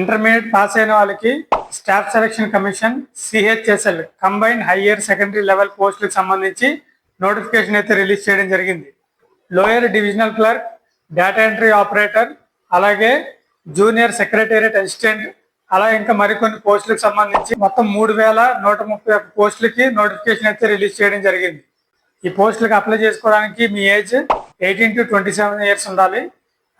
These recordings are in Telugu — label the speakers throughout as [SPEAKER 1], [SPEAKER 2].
[SPEAKER 1] ఇంటర్మీడియట్ పాస్ అయిన వాళ్ళకి staff selection commission CHSL combine higher secondary level పోస్టులకు సంబంధించి నోటిఫికేషన్ అయితే రిలీజ్ చేయడం జరిగింది. Lower divisional clerk data entry operator అలాగే జూనియర్ సెక్రటేరియట్ అసిస్టెంట్ అలా ఇంకా మరికొన్ని పోస్టులకు సంబంధించి మొత్తం మూడు వేల నూట ముప్పై ఒక్క పోస్టులకి నోటిఫికేషన్ అయితే రిలీజ్ చేయడం జరిగింది. ఈ పోస్టులకు అప్లై చేసుకోవడానికి మీ age eighteen to twenty seven years ఉండాలి.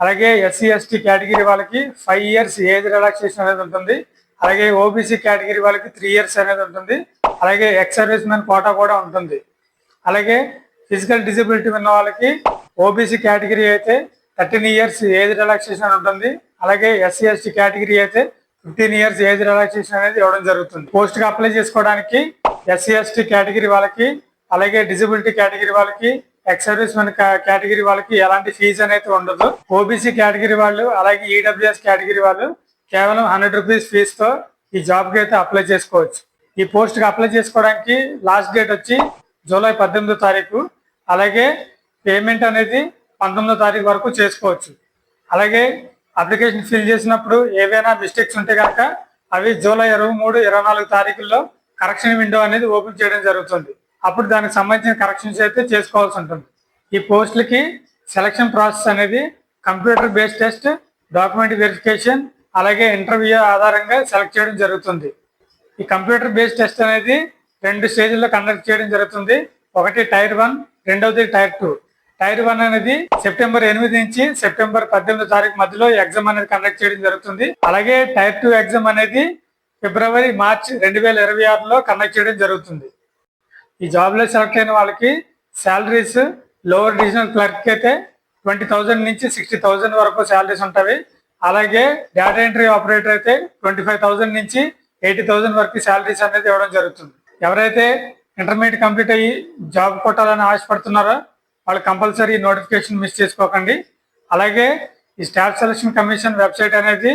[SPEAKER 1] అలాగే ఎస్సీ ఎస్టీ కేటగిరీ వాళ్ళకి ఫైవ్ ఇయర్స్ ఏజ్ రిలాక్సేషన్ అనేది ఉంటుంది. అలాగే ఓబీసీ కేటగిరీ వాళ్ళకి త్రీ ఇయర్స్ అనేది ఉంటుంది. అలాగే ఎక్స్ సర్వీస్ మెన్ కోటా కూడా ఉంటుంది. అలాగే ఫిజికల్ డిజబిలిటీ ఉన్న వాళ్ళకి ఓబీసీ కేటగిరీ అయితే థర్టీన్ ఇయర్స్ ఏజ్ రిలాక్సేషన్ ఉంటుంది. అలాగే ఎస్సీ ఎస్టీ కేటగిరీ అయితే ఫిఫ్టీన్ ఇయర్స్ ఏజ్ రిలాక్సేషన్ అనేది ఇవ్వడం జరుగుతుంది. పోస్ట్ అప్లై చేసుకోవడానికి ఎస్సీ ఎస్టీ కేటగిరీ వాళ్ళకి అలాగే డిజబిలిటీ కేటగిరీ వాళ్ళకి ఎక్స్ సర్వీస్ మెన్ కేటగిరీ వాళ్ళకి ఎలాంటి ఫీజు అనేది ఉండదు. ఓబీసీ కేటగిరీ వాళ్ళు అలాగే ఈడబ్ల్యూఎస్ కేటగిరీ వాళ్ళు కేవలం హండ్రెడ్ రూపీస్ ఫీజుతో ఈ జాబ్కి అయితే అప్లై చేసుకోవచ్చు. ఈ పోస్ట్కి అప్లై చేసుకోవడానికి లాస్ట్ డేట్ వచ్చి జూలై పద్దెనిమిదో తారీఖు. అలాగే పేమెంట్ అనేది పంతొమ్మిదో తారీఖు వరకు చేసుకోవచ్చు. అలాగే అప్లికేషన్ ఫిల్ చేసినప్పుడు ఏవైనా మిస్టేక్స్ ఉంటే కనుక అవి జూలై ఇరవై మూడు ఇరవై నాలుగు తారీఖుల్లో కరెక్షన్ విండో అనేది ఓపెన్ చేయడం జరుగుతుంది. అప్పుడు దానికి సంబంధించిన కరెక్షన్స్ అయితే చేసుకోవాల్సి ఉంటుంది. ఈ పోస్టులకి సెలక్షన్ ప్రాసెస్ అనేది computer based test document verification అలాగే ఇంటర్వ్యూ ఆధారంగా సెలెక్ట్ చేయడం జరుగుతుంది. ఈ కంప్యూటర్ బేస్డ్ టెస్ట్ అనేది రెండు స్టేజ్లో కండక్ట్ చేయడం జరుగుతుంది. ఒకటి టైర్ వన్ రెండవది టైర్ టూ టైర్ వన్ అనేది సెప్టెంబర్ ఎనిమిది నుంచి సెప్టెంబర్ పద్దెనిమిది తారీఖు మధ్యలో ఎగ్జామ్ అనేది కండక్ట్ చేయడం జరుగుతుంది. అలాగే టైర్ టూ ఎగ్జామ్ అనేది ఫిబ్రవరి మార్చ్ రెండు వేల ఇరవై ఆరులో కండక్ట్ చేయడం జరుగుతుంది. ఈ జాబ్లో సెలెక్ట్ అయిన వాళ్ళకి శాలరీస్ లోవర్ డివిజనల్ క్లర్క్ అయితే ట్వంటీ థౌజండ్ నుంచి సిక్స్టీ థౌజండ్ వరకు శాలరీస్ ఉంటాయి. అలాగే డేటా ఎంట్రీ ఆపరేటర్ అయితే ట్వంటీ ఫైవ్ థౌసండ్ నుంచి ఎయిటీ థౌజండ్ వరకు శాలరీస్ అనేది ఇవ్వడం జరుగుతుంది. ఎవరైతే ఇంటర్మీడియట్ కంప్లీట్ అయ్యి జాబ్ కొట్టాలని ఆశపడుతున్నారో వాళ్ళు కంపల్సరీ నోటిఫికేషన్ మిస్ చేసుకోకండి. అలాగే ఈ స్టాఫ్ సెలక్షన్ కమిషన్ వెబ్సైట్ అనేది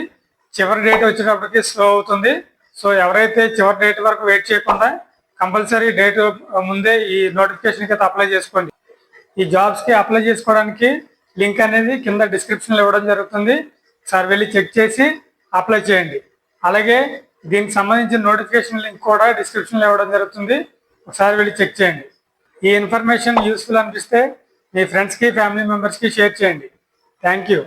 [SPEAKER 1] చివరి డేట్ వచ్చేటప్పటికి స్లో అవుతుంది. సో ఎవరైతే చివరి డేట్ వరకు వెయిట్ చేయకుండా కంపల్సరీ డేట్ ముందే ఈ నోటిఫికేషన్ అయితే అప్లై చేసుకోండి. ఈ జాబ్స్కి అప్లై చేసుకోవడానికి లింక్ అనేది కింద డిస్క్రిప్షన్లో ఇవ్వడం జరుగుతుంది. సార్ వెళ్ళి చెక్ చేసి అప్లై చేయండి. అలాగే దీనికి సంబంధించిన నోటిఫికేషన్ లింక్ కూడా డిస్క్రిప్షన్లో ఇవ్వడం జరుగుతుంది. ఒకసారి వెళ్ళి చెక్ చేయండి. ఈ ఇన్ఫర్మేషన్ యూస్ఫుల్ అనిపిస్తే మీ ఫ్రెండ్స్కి ఫ్యామిలీ మెంబర్స్కి షేర్ చేయండి. Thank you.